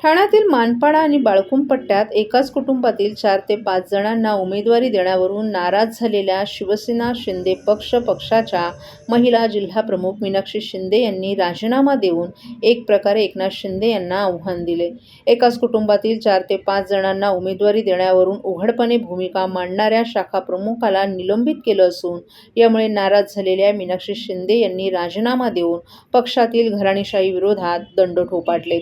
ठाण्यातील मानपाडा आणि बाळकुम पट्ट्यात एकाच कुटुंबातील चार ते पाच जणांना उमेदवारी देण्यावरून नाराज झालेल्या शिवसेना शिंदे पक्ष पक्षाच्या महिला जिल्हाप्रमुख मीनाक्षी शिंदे यांनी राजीनामा देऊन एक प्रकारे एकनाथ शिंदे यांना आव्हान दिले. एकाच कुटुंबातील चार ते पाच जणांना उमेदवारी देण्यावरून उघडपणे भूमिका मांडणाऱ्या शाखा प्रमुखाला निलंबित केलं असून यामुळे नाराज झालेल्या मीनाक्षी शिंदे यांनी राजीनामा देऊन पक्षातील घराणेशाही विरोधात दंड ठोपाटले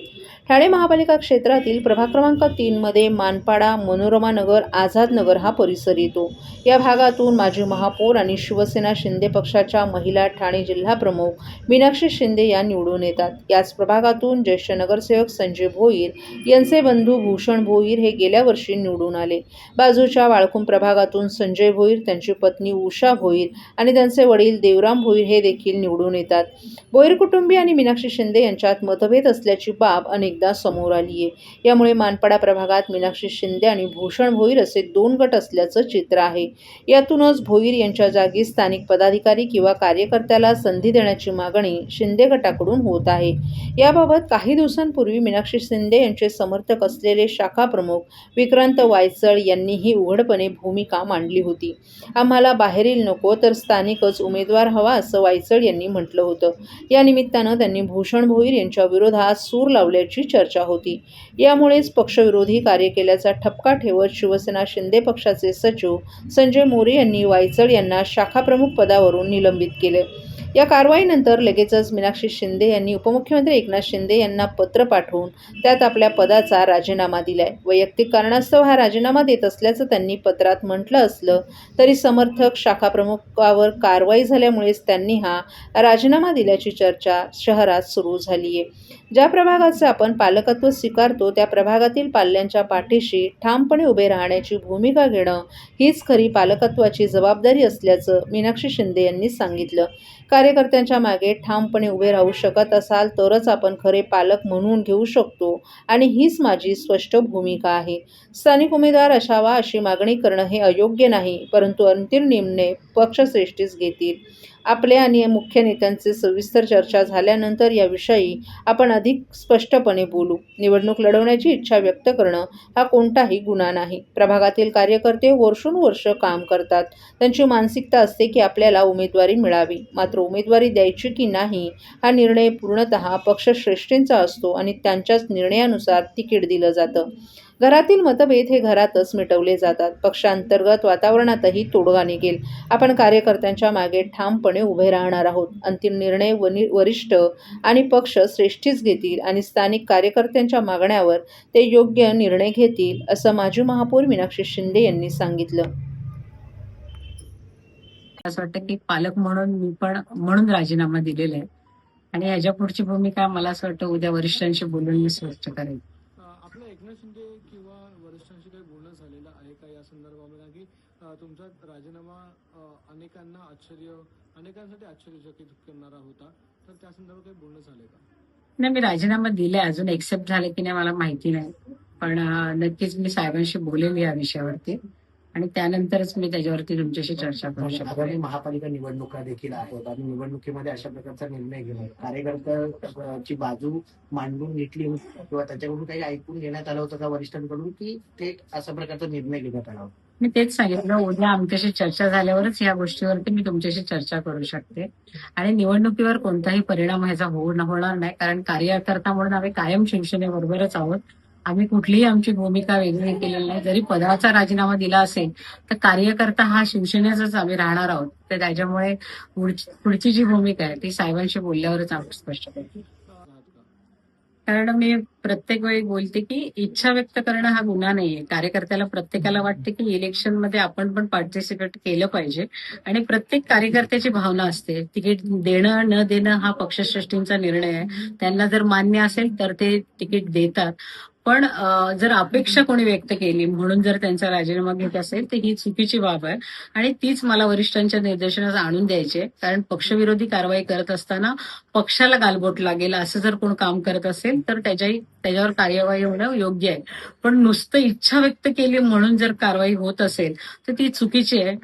ठाणे महापालिका क्षेत्रातील प्रभाग क्रमांक तीनमध्ये मानपाडा मनोरमा नगर आझाद नगर हा परिसर येतो. या भागातून माजी महापौर आणि शिवसेना शिंदे पक्षाच्या महिला ठाणे जिल्हाप्रमुख मीनाक्षी शिंदे या निवडून येतात. याच प्रभागातून ज्येष्ठ नगरसेवक संजय भोईर यांचे बंधू भूषण भोईर हे गेल्या वर्षी निवडून आले. बाजूच्या वाळकुम प्रभागातून संजय भोईर त्यांची पत्नी उषा भोईर आणि त्यांचे वडील देवराम भोईर हे देखील निवडून येतात. भोईर कुटुंबी आणि मीनाक्षी शिंदे यांच्यात मतभेद असल्याची बाब अनेकदा समोर आली आहे यामुळे मानपाडा प्रभागात मीनाक्षी शिंदे आणि भूषण भोईर असे दोन गट असल्याचं चित्र आहे. यातूनच भोईर यांच्या जागी स्थानिक पदाधिकारी किंवा कार्यकर्त्याला संधी देण्याची मागणी शिंदे गटाकडून होत आहे. याबाबत काही दिवसांपूर्वी मीनाक्षी शिंदे यांचे समर्थक असलेले शाखा प्रमुख विक्रांत वायचळ यांनीही उघडपणे भूमिका मांडली होती. आम्हाला बाहेरील नको तर स्थानिकच उमेदवार हवा असं वायचळ यांनी म्हटलं होतं. या निमित्तानं त्यांनी भूषण भोईर यांच्या विरोधात सूर लावल्याची चर्चा होती. यामुळेच पक्षविरोधी कार्य केल्याचा ठपका ठेवत शिवसेना शिंदे पक्षाचे सचिव संजय मोरे यांनी वायचळ यांना शाखाप्रमुख पदावरून निलंबित केले. या कारवाईनंतर लगेचच मीनाक्षी शिंदे यांनी उपमुख्यमंत्री एकनाथ शिंदे यांना पत्र पाठवून त्यात आपल्या पदाचा राजीनामा दिलाय. वैयक्तिक कारणास्तव हा राजीनामा देत असल्याचं त्यांनी पत्रात म्हटलं असलं तरी समर्थक शाखाप्रमुखावर कारवाई झाल्यामुळेच त्यांनी हा राजीनामा दिल्याची चर्चा शहरात सुरू झाली आहे ज्या प्रभागाचं आपण पालकत्व स्वीकारतो त्या प्रभागातील पाल्यांच्या पाठीशी ठामपणे उभे राहण्याची भूमिका घेणं हीच खरी पालकत्वाची जबाबदारी असल्याचं मीनाक्षी शिंदे यांनी सांगितलं. कार्यकर्त्यांच्या मागे ठामपणे उभे राहू शकत असाल तरच आपण खरे पालक म्हणून घेऊ शकतो आणि हीच माझी स्पष्ट भूमिका आहे. स्थानिक उमेदवार असावा अशी मागणी करणं हे अयोग्य नाही परंतु अंतिम निर्णय पक्षश्रेष्ठीच घेतील. आपल्या आणि मुख्य नेत्यांचे सविस्तर चर्चा झाल्यानंतर याविषयी आपण अधिक स्पष्टपणे बोलू. निवडणूक लढवण्याची इच्छा व्यक्त करणं हा कोणताही गुन्हा नाही. प्रभागातील कार्यकर्ते वर्षोनुवर्ष काम करतात. त्यांची मानसिकता असते की आपल्याला उमेदवारी मिळावी. मात्र उमेदवारी द्यायची की नाही हा निर्णय पूर्णतः पक्षश्रेष्ठींचा असतो आणि त्यांच्याच निर्णयानुसार तिकीट दिलं जातं. घरातील मतभेद हे घरातच मिटवले जातात. पक्षांतर्गत वातावरणातही तोडगा निघेल आपण कार्यकर्त्यांच्या मागे ठामपणे उभे राहणार आहोत. अंतिम निर्णय वरिष्ठ आणि पक्ष श्रेष्ठीच घेतील आणि स्थानिक कार्यकर्त्यांच्या मागण्यावर ते योग्य निर्णय घेतील असं माजी महापौर मीनाक्षी शिंदे यांनी सांगितलं. असं वाटतं की पालक म्हणून मी पण म्हणून राजीनामा दिलेला आहे. आणि याच्या पुढची भूमिका मला असं वाटतं उद्या वरिष्ठांशी बोलून मी स्पष्ट करेन. एकनाथ शिंदे किंवा वरिष्ठांशी काही बोलणं झालेलं आहे का या संदर्भामध्ये? कारण की तुमचा राजीनामा अनेकांना आश्चर्य अनेकांसाठी आश्चर्यचकित करणारा होता. तर त्या संदर्भात काही बोलणं झालंय का? नाही मी राजीनामा दिलाय. अजून एक्सेप्ट झाले की नाही मला माहिती नाही. पण नक्कीच मी साहेबांशी बोलेल या विषयावरती. आणि त्यानंतरच मी त्याच्यावरती तुमच्याशी चर्चा करू शकतो. आगामी महापालिका निवडणुका देखील आहेत आणि निवडणुकीमध्ये अशा प्रकारचा निर्णय घेणं कार्यकर्त्याची बाजू मांडून घेतली होती किंवा त्याच्याकडून काही ऐकून घेण्यात आलं होतं का वरिष्ठांकडून की ते अशा प्रकारचा निर्णय घेण्यात आला होता? मी तेच सांगितलं उद्या आमच्याशी चर्चा झाल्यावरच या गोष्टीवरती मी तुमच्याशी चर्चा करू शकते. आणि निवडणुकीवर कोणताही परिणाम ह्याचा होऊ होणार नाही कारण कार्यकर्ता म्हणून आम्ही कायम शिवसेनेबरोबरच आहोत. आम्ही कुठलीही आमची भूमिका वेगळी केलेली नाही. जरी पदाचा राजीनामा दिला असेल तर कार्यकर्ता हा शिवसेनेचाच आम्ही राहणार आहोत. तर त्याच्यामुळे पुढची जी भूमिका आहे ती साहेबांशी बोलल्यावरच आम्ही स्पष्ट करतो. कारण मी प्रत्येक वेळी बोलते की इच्छा व्यक्त करणं हा गुन्हा नाहीये. कार्यकर्त्याला प्रत्येकाला वाटते की इलेक्शनमध्ये आपण पण पार्टिसिपेट केलं पाहिजे आणि प्रत्येक कार्यकर्त्याची भावना असते. तिकीट देणं न देणं हा पक्षश्रेष्ठींचा निर्णय आहे. त्यांना जर मान्य असेल तर ते तिकीट देतात. पण जर अपेक्षा कोणी व्यक्त केली म्हणून जर त्यांचा राजीनामा घेत असेल तर ही चुकीची बाब आहे. आणि तीच मला वरिष्ठांच्या निर्देशनास आणून द्यायची आहे. कारण पक्षविरोधी कारवाई करत असताना पक्षाला गालबोट लागेल असं जर कोण काम करत असेल तर त्याच्याही त्याच्यावर कार्यवाही होणं योग्य आहे. पण नुसतं इच्छा व्यक्त केली म्हणून जर कारवाई होत असेल तर ती चुकीची आहे.